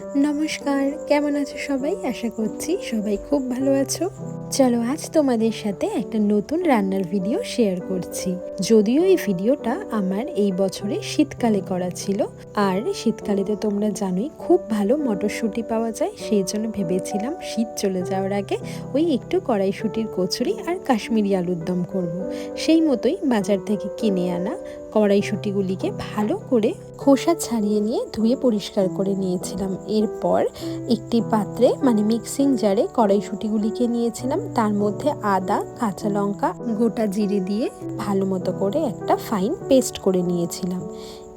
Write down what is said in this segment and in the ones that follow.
নমস্কার, কেমন আছো সবাই? আশা করছি সবাই খুব ভালো আছো। চলো আজ তোমাদের সাথে একটা নতুন রান্নার ভিডিও শেয়ার করছি। যদিও এই ভিডিওটা আমার এই বছরে শীতকালে করা ছিল, আর শীতকালে তো তোমরা জানোই খুব ভালো মটরশুঁটি পাওয়া যায়, সেই জন্য ভেবেছিলাম শীত চলে যাওয়ার আগে ওই একটু কড়াইশুঁটির কচুরি আর কাশ্মীরি আলুর দম করব। সেই মতোই বাজার থেকে কিনে আনা কড়াইশুঁটিগুলিকে ভালো করে খোসা ছাড়িয়ে নিয়ে ধুয়ে পরিষ্কার করে নিয়েছিলাম। এরপর একটি পাত্রে মানে মিক্সিং জারে কড়াইশুঁটিগুলিকে নিয়েছিলাম। তার মধ্যে আদা, কাঁচা লঙ্কা, গোটা জিরে দিয়ে ভালো মতো করে একটা ফাইন পেস্ট করে নিয়েছিলাম।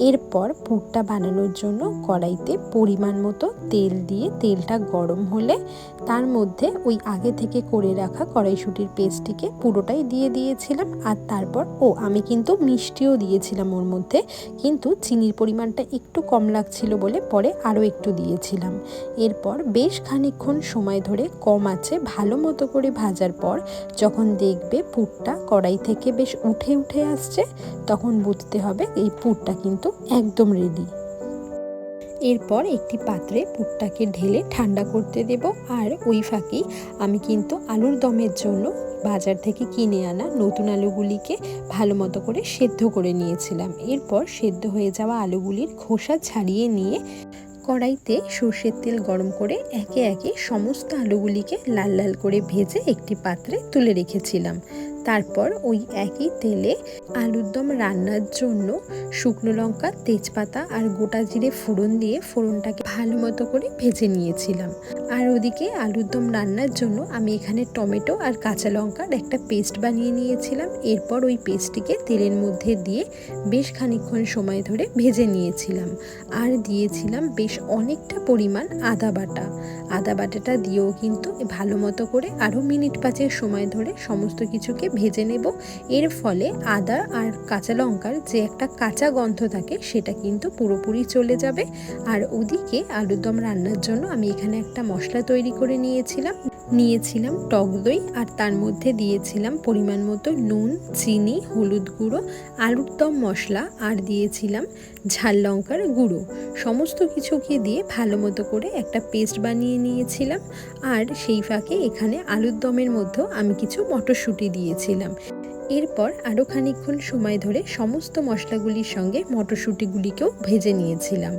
এরপর পুরটা বানানোর জন্য কড়াইতে পরিমাণ মতো তেল দিয়ে তেলটা গরম হলে তার মধ্যে ওই আগে থেকে করে রাখা কড়াইশুটির পেস্টটিকে পুরোটাই দিয়ে দিয়েছিলাম আর তারপর, ও, আমি কিন্তু মিষ্টিও দিয়েছিলাম ওর মধ্যে, কিন্তু চিনির পরিমাণটা একটু কম লাগছিল বলে পরে আরও একটু দিয়েছিলাম। এরপর বেশ খানিক্ষণ সময় ধরে কম আছে ভালো মতো করে ভাজার পর যখন দেখবে পুরটা কড়াই থেকে বেশ উঠে উঠে আসছে, তখন বুঝতে হবে এই পুরটা কিন্তু একদম রেডি এরপর একটি পাত্রে পুরটাকে ঢেলে ঠান্ডা করতে দেব আর ওই ফাঁকেই আমি কিন্তু আলুর দমের জন্য বাজার থেকে কিনে আনা নতুন আলুগুলিকে ভালো মতো করে সেদ্ধ করে নিয়েছিলাম। এরপর সেদ্ধ হয়ে যাওয়া আলুগুলির খোসা ছাড়িয়ে নিয়ে কড়াইতে সর্ষের তেল গরম করে একে একে সমস্ত আলুগুলিকে লাল লাল করে ভেজে একটি পাত্রে তুলে রেখেছিলাম। তারপর ওই একই তেলে আলুর দম রান্নার জন্য শুকনো লঙ্কা, তেজপাতা আর গোটা জিরে ফোড়ন দিয়ে ফোড়নটাকে ভালো মতো করে ভেজে নিয়েছিলাম। আর ওদিকে আলুর দম রান্নার জন্য আমি এখানে টমেটো আর কাঁচা লঙ্কার একটা পেস্ট বানিয়ে নিয়েছিলাম। এরপর ওই পেস্টটিকে তেলের মধ্যে দিয়ে বেশ খানিক্ষণ সময় ধরে ভেজে নিয়েছিলাম। আর দিয়েছিলাম বেশ অনেকটা পরিমাণ আদা বাটা। আদা বাটাটা দিয়েও কিন্তু ভালো মতো করে আরও মিনিট পাঁচের সময় ধরে সমস্ত কিছুকে ভেজে নেব। এর ফলে আদা আর কাঁচা লঙ্কার যে একটা কাঁচা গন্ধ থাকে সেটা কিন্তু পুরোপুরি চলে যাবে। আর ওদিকে আলুর দম রান্নার জন্য আমি এখানে একটা মশলা তৈরি করে নিয়েছিলাম। নিয়েছিলাম টক দই আর তার মধ্যে দিয়েছিলাম পরিমাণ মতো নুন, চিনি, হলুদ গুঁড়ো, আলুর দম মশলা আর দিয়েছিলাম ঝাল লঙ্কার গুঁড়ো। সমস্ত কিছুকে দিয়ে ভালো মতো করে একটা পেস্ট বানিয়ে নিয়েছিলাম আর সেই ফাঁকে এখানে আলুর দমের মধ্যেও আমি কিছু মটরশুঁটি দিয়েছিলাম। এরপর আরও খানিকক্ষণ সময় ধরে সমস্ত মশলাগুলির সঙ্গে মটরশুঁটিগুলিকেও ভেজে নিয়েছিলাম।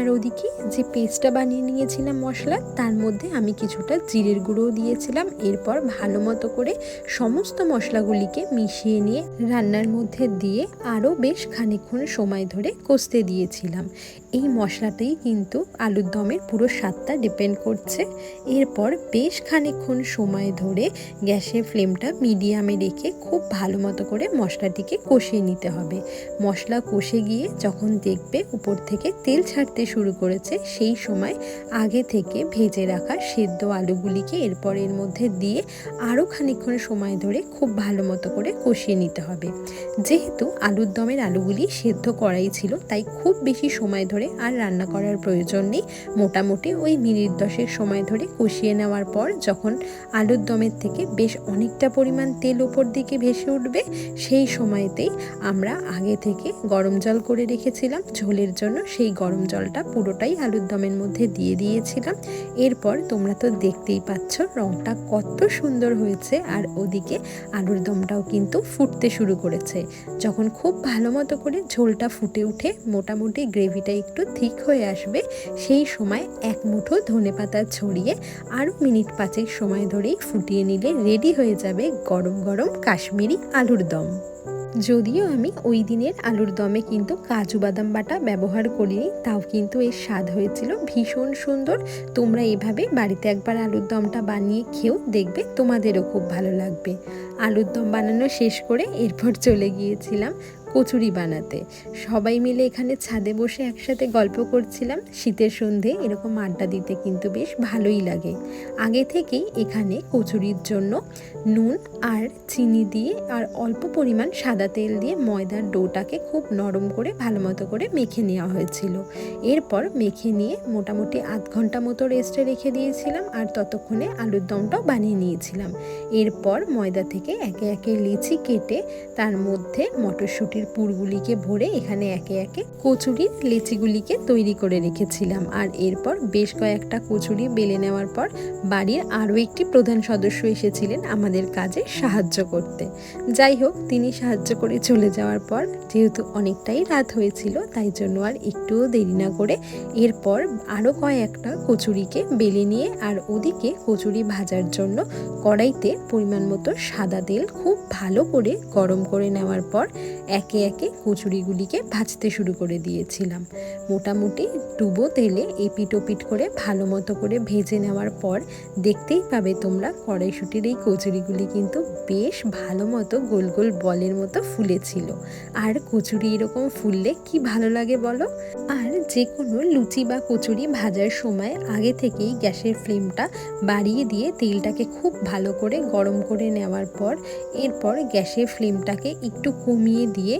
আর ওদিকে যে পেস্টটা বানিয়ে নিয়েছিলাম মশলা, তার মধ্যে আমি কিছুটা জিরের গুঁড়োও দিয়েছিলাম। এরপর ভালো মতো করে সমস্ত মশলাগুলিকে মিশিয়ে নিয়ে রান্নার মধ্যে দিয়ে আরও বেশ খানিক্ষণ সময় ধরে কষতে দিয়েছিলাম। এই মশলাটাই কিন্তু আলুর দমের পুরো স্বাদটা ডিপেন্ড করছে। এরপর বেশ খানিক্ষণ সময় ধরে গ্যাসের ফ্লেমটা মিডিয়ামে রেখে খুব ভালো মতো করে মশলাটিকে কষিয়ে নিতে হবে। মশলা কষে গিয়ে যখন দেখবে উপর থেকে তেল ছাড়তে শুরু করেছে, সেই সময় আগে থেকে ভেজে রাখা সেদ্ধ আলুগুলিকে এরপর এর মধ্যে দিয়ে আরও খানিক্ষণ সময় ধরে খুব ভালো মতো করে কষিয়ে নিতে হবে। যেহেতু আলুর দমের আলুগুলি সেদ্ধ করাই ছিল, তাই খুব বেশি সময় ধরে আর রান্না করার প্রয়োজন নেই। মোটামুটি ওই মিনিট দশেক সময় ধরে কষিয়ে নেওয়ার পর যখন আলুর দমের থেকে বেশ অনেকটা পরিমাণ তেল ওপর দিকে ভেসে উঠবে, সেই সময়তেই আমরা আগে থেকে গরম জল করে রেখেছিলাম। ঝোলের জন্য সেই গরম জলটা পুরোটাই আলুর দমের মধ্যে দিয়ে দিয়েছিলাম। এরপর তোমরা তো দেখতেই পাচ্ছ রংটা কত সুন্দর হয়েছে আর ওদিকে আলুর দমটাও কিন্তু ফুটতে শুরু করেছে। যখন খুব ভালো মতো করে ঝোলটা ফুটে উঠে মোটামুটি গ্রেভিটা একটু ঠিক হয়ে আসবে, সেই সময় এক মুঠো ধনে পাতা ছড়িয়ে আরও মিনিট পাঁচেক সময় ধরেই ফুটিয়ে নিলে রেডি হয়ে যাবে গরম গরম কাশ্মীরি আলুর দম। যদিও আমি ওই দিনের আলুর দমে কিন্তু কাজু বাদাম বাটা ব্যবহার করিনি, তাও কিন্তু এর স্বাদ হয়েছিল ভীষণ সুন্দর। তোমরা এভাবে বাড়িতে একবার আলুর দমটা বানিয়ে খেয়েও দেখবে, তোমাদেরও খুব ভালো লাগবে। আলুর দম বানানো শেষ করে এরপর চলে গিয়েছিলাম। কচুরি বানাতে। সবাই মিলে এখানে ছাদে বসে একসাথে গল্প করছিলাম। শীতের সন্ধে এরকম আড্ডা দিতে কিন্তু বেশ ভালোই লাগে। আগে থেকেই এখানে কচুরির জন্য নুন আর চিনি দিয়ে আর অল্প পরিমাণ সাদা তেল দিয়ে ময়দার ডোটাকে খুব নরম করে ভালো মতো করে মেখে নেওয়া হয়েছিল। এরপর মেখে নিয়ে মোটামুটি আধ ঘণ্টা মতো রেস্টে রেখে দিয়েছিলাম আর ততক্ষণে আলুর দমটাও বানিয়ে নিয়েছিলাম। এরপর ময়দা থেকে একে একে লিচি কেটে তার মধ্যে মটরশুঁটি কড়াইশুটির পুরগুলিকে ভরে এখানে একে একে কচুরির লেচিগুলিকে তৈরি করে রেখেছিলাম। আর এরপর বেশ কয়েকটা কচুরি বেলে নেওয়ার পর বাড়ির আরও একটি প্রধান সদস্য এসেছিলেন আমাদের কাজে সাহায্য করতে। যাই হোক, তিনি সাহায্য করে চলে যাওয়ার পর যেহেতু অনেকটাই রাত হয়েছিল, তাই জন্য আর একটুও দেরি না করে এরপর আরও কয়েকটা কচুরিকে বেলে নিয়ে আর ওদিকে কচুরি ভাজার জন্য কড়াইতে পরিমাণ মতো সাদা তেল খুব ভালো করে গরম করে নেওয়ার পর একে একে একে কচুরিগুলিকে ভাজতে শুরু করে দিয়েছিলাম। মোটামুটি ডুবো তেলে এপিট ওপিট করে ভালো মতো করে ভেজে নেওয়ার পর দেখতেই পাবে তোমরা কড়াইশুটির এই কচুরিগুলি কিন্তু বেশ ভালো মতো গোল গোল বলের মতো ফুলেছিল। আর কচুরি এরকম ফুললে কি ভালো লাগে বলো? আর যে কোনো লুচি বা কচুরি ভাজার সময় আগে থেকেই গ্যাসের ফ্লেমটা বাড়িয়ে দিয়ে তেলটাকে খুব ভালো করে গরম করে নেওয়ার পর, এরপর গ্যাসের ফ্লেমটাকে একটু কমিয়ে দিয়ে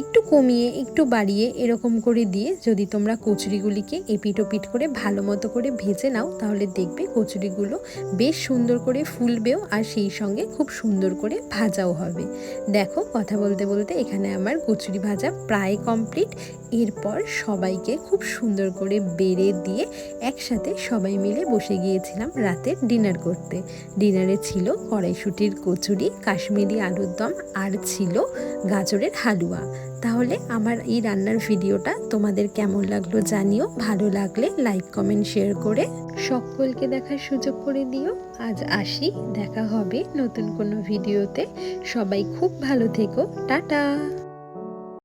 একটু কমিয়ে, একটু বাড়িয়ে এরকম করে দিয়ে যদি তোমরা কচুরিগুলিকে এপিট ওপিট করে ভালো মতো করে ভেজে নাও, তাহলে দেখবে কচুরিগুলো বেশ সুন্দর করে ফুলবেও আর সেই সঙ্গে খুব সুন্দর করে ভাজাও হবে। দেখো, কথা বলতে বলতে এখানে আমার কচুরি ভাজা প্রায় কমপ্লিট। এরপর সবাইকে খুব সুন্দর করে বেড়ে দিয়ে একসাথে সবাই মিলে বসে গিয়েছিলাম রাতের ডিনার করতে। ডিনারে ছিল কড়াইশুটির কচুরি, কাশ্মীরি আলুর দম আর ছিল গাজরের হালুয়া। তাহলে আমার এই রান্নার ভিডিওটা তোমাদের কেমন লাগল জানিও। ভালো লাগলে লাইক, কমেন্ট শেয়ার করে সকলকে দেখার সুযোগ করে দিও। আজ আসি, দেখা হবে নতুন কোনো ভিডিওতে। সবাই খুব ভালো থেকো। টাটা!